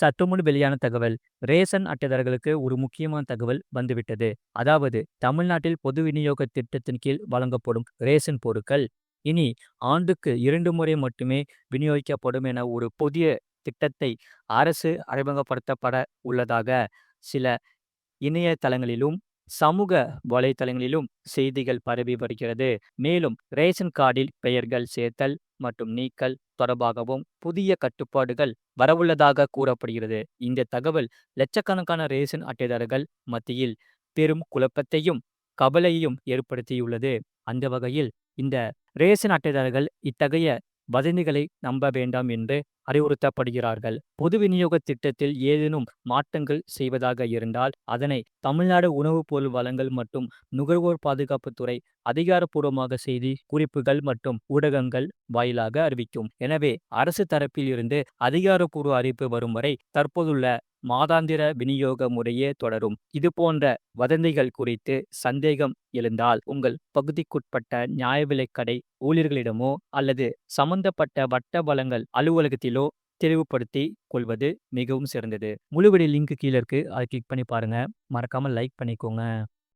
சற்றுமுன் வெளியான தகவல். ரேஷன் அட்டைதாரர்களுக்கு ஒரு முக்கியமான தகவல் வந்துவிட்டது. அதாவது தமிழ்நாட்டில் பொது விநியோக திட்டத்தின் கீழ் வழங்கப்படும் ரேஷன் பொருட்கள். இனி ஆண்டுக்கு இரண்டு முறை மட்டுமே விநியோகிக்கப்படும் என ஒரு புதிய திட்டத்தை அரசு அறிமுகப்படுத்தப்பட உள்ளதாக சில இணையதளங்களிலும் சமூக வலைதளங்களிலும் செய்திகள் பரவி வருகிறது. மேலும் ரேஷன் கார்டில் பெயர்கள் சேர்த்தல் மற்றும் நீக்கல் தொடர்பாகவும் புதிய கட்டுப்பாடுகள் வரவுள்ளதாக கூறப்படுகிறது. இந்த தகவல் லட்சக்கணக்கான ரேஷன் அட்டைதாரர்கள் மத்தியில் பெரும் குழப்பத்தையும் கவலையையும் ஏற்படுத்தியுள்ளது. அந்த வகையில் இந்த ரேஷன் அட்டைதாரர்கள் இத்தகைய வதந்திகளை நம்ப வேண்டாம் என்று அறிவுறுத்தப்படுகிறார்கள். பொது விநியோக திட்டத்தில் ஏதேனும் மாற்றங்கள் செய்வதாக இருந்தால் அதனை தமிழ்நாடு உணவுப் பொருள் வழங்கல் மற்றும் நுகர்வோர் பாதுகாப்புத்துறை அதிகாரப்பூர்வமாக செய்தி குறிப்புகள் மற்றும் ஊடகங்கள் வாயிலாக அறிவிக்கும். எனவே அரசு தரப்பில் இருந்து அதிகாரப்பூர்வ அறிவிப்பு வரும் வரை தற்போதுள்ள மாதாந்திர விநியோக முறையே தொடரும். இது போன்ற வதந்திகள் குறித்து சந்தேகம் எழுந்தால் உங்கள் பகுதிக்குட்பட்ட நியாய விலைக்கடை ஊழியர்களிடமோ அல்லது சம்பந்தப்பட்ட வட்ட வளங்கள் அலுவலகத்திலோ தெளிவுபடுத்தி கொள்வது மிகவும் சிறந்தது. முழுவடி லிங்க் கீழே இருக்கு. அதை கிளிக் பண்ணி பாருங்க. மறக்காம லைக் பண்ணிக்கோங்க.